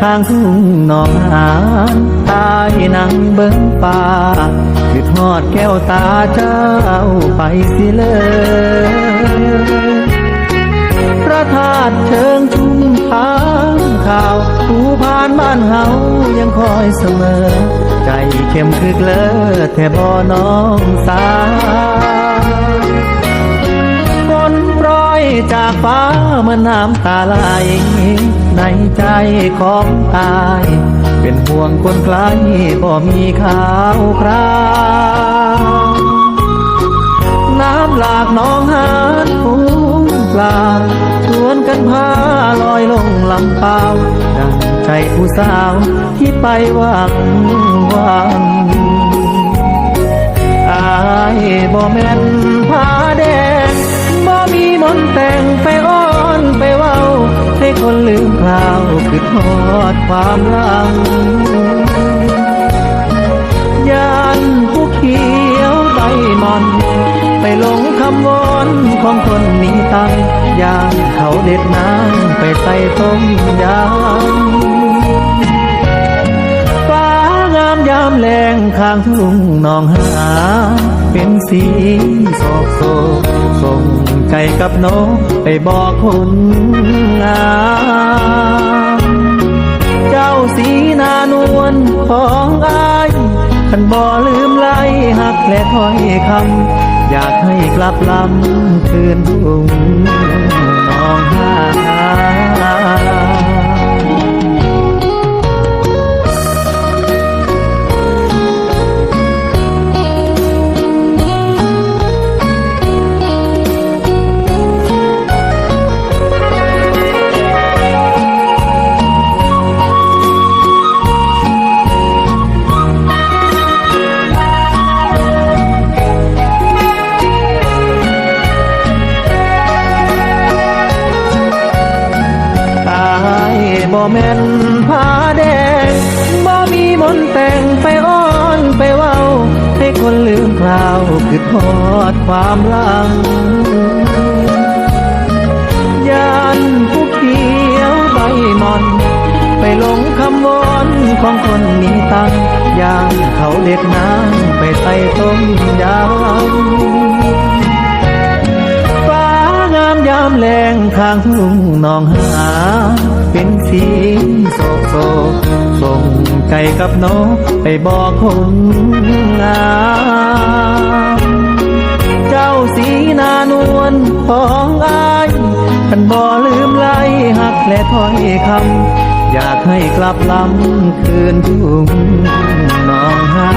ข้างทุ่งหนองหานตายนังเบิ้งป่าคือทอดแก้วตาเจ้าไปสิเลยพระธาตุเชิงชุมทางข่าวผู้ผ่านบ้านเฮายังคอยเสมอ ใจเข้มคือเกลอแท่บ่น้องสาฝนโปรยจากฟ้าเมื่อน้ำตาไหล ในใจของตาย เป็นห่วงคนไกลบ่มีข่าวคราวน้ำหลากหนองหานฟูงปลาชวนกันพาลอยลงลำเปล่าดังใจผู้สาวที่ไปหวังวังอายบ่แม่นผาแดงบ่มีมนแต่งไปอ้อ นลืมคราวคือทอดความหลังยานผู้เขียวใบมอนไปหลงคำวอนของคนมีตังยางเขาเด็ดน้ำไปใส่ต้มยำฟ้างามยามแรงข้างทุ่งนองหา เป็นสีโศกโศกส่ งใจกับนกไปบอกคนงามเจ้าสีนานวลของอายขันบ่ลืมไล่หักและถ้อยคำ อยากให้กลับลำคืนทุ่งน้องหา บ่แม่นผาแดงบ่มีมนแต่งไปอ้อนไปเว้า ให้คนลืมคราวคือทอดความลังยานผู้เขียวใบมอน ไปหลงคำวอนของคนมีตังยางเขาเด็ดน้ำไปใส่ต้มยำ ทางลุงนองหา เป็นสียงโศกโศกส่งใจกับน้องไปบอกคนงามเจ้าสีนานวลของอายท่านบ่ลืมไล่หักและถอยคำอยากให้กลับลำคืนทุ่งนองหา